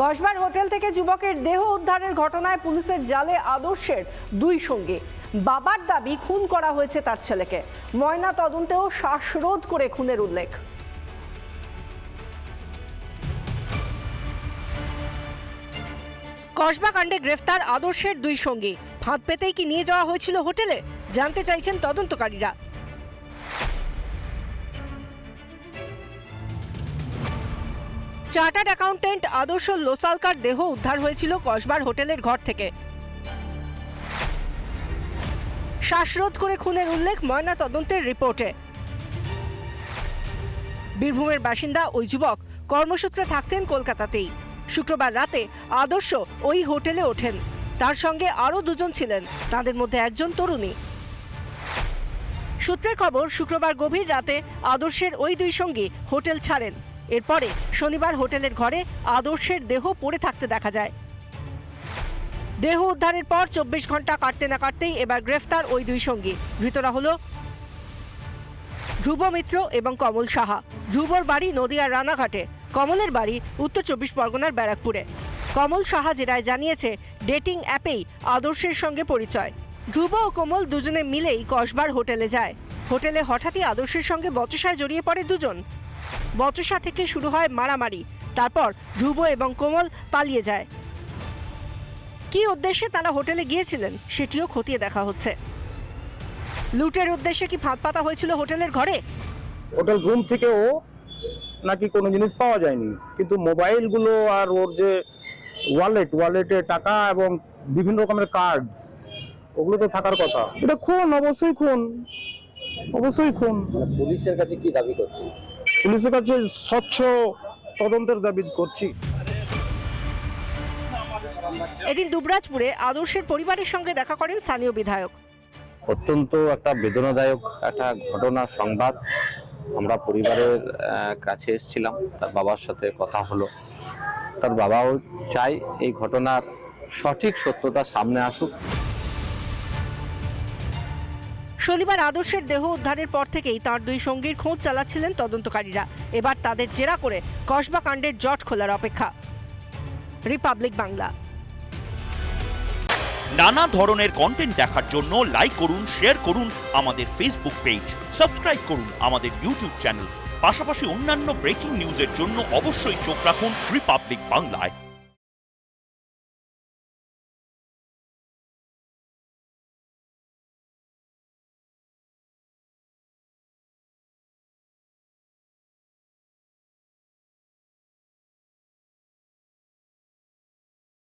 কসবার hotel থেকে যুবকের দেহ উদ্ধারের ঘটনায় পুলিশের জালে আদর্শের দুই সঙ্গী। বাবার দাবি খুন করা হয়েছে তার ছেলেকে। ময়না তদন্তেও শ্বাসরোধ করে খুনের উল্লেখ। কসবা কাণ্ডে গ্রেফতার আদর্শের দুই সঙ্গী। ফাঁদ পেতেই কি নিয়ে যাওয়া হয়েছিল হোটেলে? জানতে চাইছেন তদন্তকারীরা। চার্টার্ড অ্যাকাউন্টেন্ট আদর্শ লোসালকার দেহ উদ্ধার হয়েছিল কসবার হোটেলের ঘর থেকে। শ্বাসরোধ করে খুনের উল্লেখ ময়না তদন্তের রিপোর্টে। বীরভূমের বাসিন্দা ওই যুবক কর্মসূত্রে থাকতেন কলকাতাতেই। শুক্রবার রাতে আদর্শ ওই হোটেলে ওঠেন। তার সঙ্গে আরও দুজন ছিলেন, তাদের মধ্যে একজন তরুণী। সূত্রের খবর, শুক্রবার গভীর রাতে আদর্শের ওই দুই সঙ্গী হোটেল ছাড়েন। এরপরে শনিবার হোটেলের ঘরে আদর্শের দেহ পড়ে থাকতে দেখা যায়। দেহ উদ্ধারের পর চব্বিশ ঘণ্টা কাটতে না কাটতেই এবার গ্রেফতার ওই দুই সঙ্গী। ধৃতরা হলো ধ্রুব মিত্র এবং কমল সাহা। ধ্রুবর বাড়ি নদিয়ার রানাঘাটে, কমলের বাড়ি উত্তর চব্বিশ পরগনার ব্যারাকপুরে। কমল সাহা জেরায় জানিয়েছে, ডেটিং অ্যাপেই আদর্শের সঙ্গে পরিচয়। ধ্রুব ও কোমল দুজনে মিলেই কসবার হোটেলে যায়। হোটেলে হঠাৎই আদর্শের সঙ্গে বচসায় জড়িয়ে পড়ে দুজন। বচসা থেকে শুরু হয় মারামারি। তারপর ধ্রুব এবং কোমল পালিয়ে যায়। কী উদ্দেশ্যে তারা হোটেলে গিয়েছিলেন সেটিও খতিয়ে দেখা হচ্ছে। লুটের উদ্দেশ্যে কি ফাঁদ পাতা হয়েছিল হোটেলের ঘরে? হোটেল রুম থেকেও নাকি কোনো জিনিস পাওয়া যায়নি। কিন্তু মোবাইলগুলো আর ওর যে ওয়ালেট ওয়ালেটে টাকা এবং বিভিন্ন রকমের কার্ডস ওগুলো তো থাকার কথা। এটা খুন অবশ্যই খুন। অবশ্যই খুন। মানে পুলিশের কাছে কি দাবি করছে পুলিশের কাছে স্বচ্ছ তদন্তের দাবি করছি। এদিন দুবরাজপুরে আদর্শের পরিবারের সঙ্গে দেখা করেন স্থানীয় বিধায়ক। অত্যন্ত একটা বেদনাদায়ক একটা ঘটনা সংবাদ। আমরা পরিবারের কাছে এসেছিলাম তার বাবার সাথে কথা হলো। তার বাবাও চাই এই ঘটনার সঠিক সত্যতা সামনে আসুক। শনিবার আদর্শের দেহ উদ্ধারের পর থেকেই তার দুই সঙ্গীর খোঁজ চালাচ্ছিলেন তদন্তকারীরা। এবার তাদের জেরা করে কসবা কাণ্ডের জট খোলার অপেক্ষা। রিপাবলিক বাংলা। নানা ধরনের কন্টেন্ট দেখার জন্য লাইক করুন শেয়ার করুন আমাদের ফেসবুক পেজ সাবস্ক্রাইব করুন আমাদের ইউটিউব চ্যানেল পাশাপাশি অন্যান্য ব্রেকিং নিউজের জন্য অবশ্যই চোখ রাখুন রিপাবলিক বাংলায়